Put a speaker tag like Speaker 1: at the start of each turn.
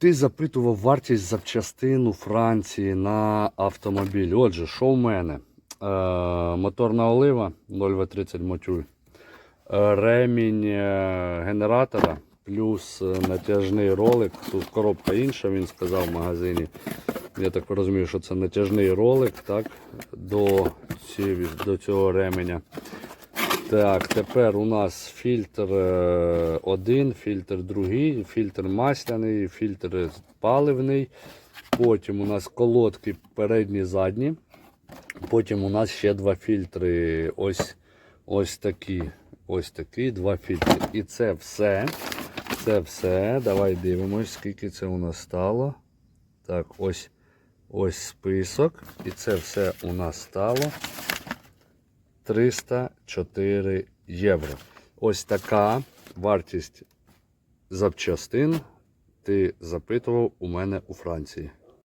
Speaker 1: Ти запитував вартість запчастин у Франції на автомобіль. Отже, що в мене? Е, моторна олива 0В30 мотюль. Е, ремінь е, генератора плюс е, натяжний ролик. Тут коробка інша, він сказав в магазині. Я так розумію, що це натяжний ролик так, до, ці, до цього ременя. Так, тепер у нас фільтр е, один, фільтр другий, фільтр масляний, фільтр паливний. Потім у нас колодки передні, задні. Потім у нас ще два фільтри. Ось, ось такі. Ось такі два фільтри. І це все. Це все. Давай дивимось, скільки це у нас стало. Так, ось, ось список. І це все у нас стало 304 євро. Ось така вартість запчастин ти запитував у мене у Франції.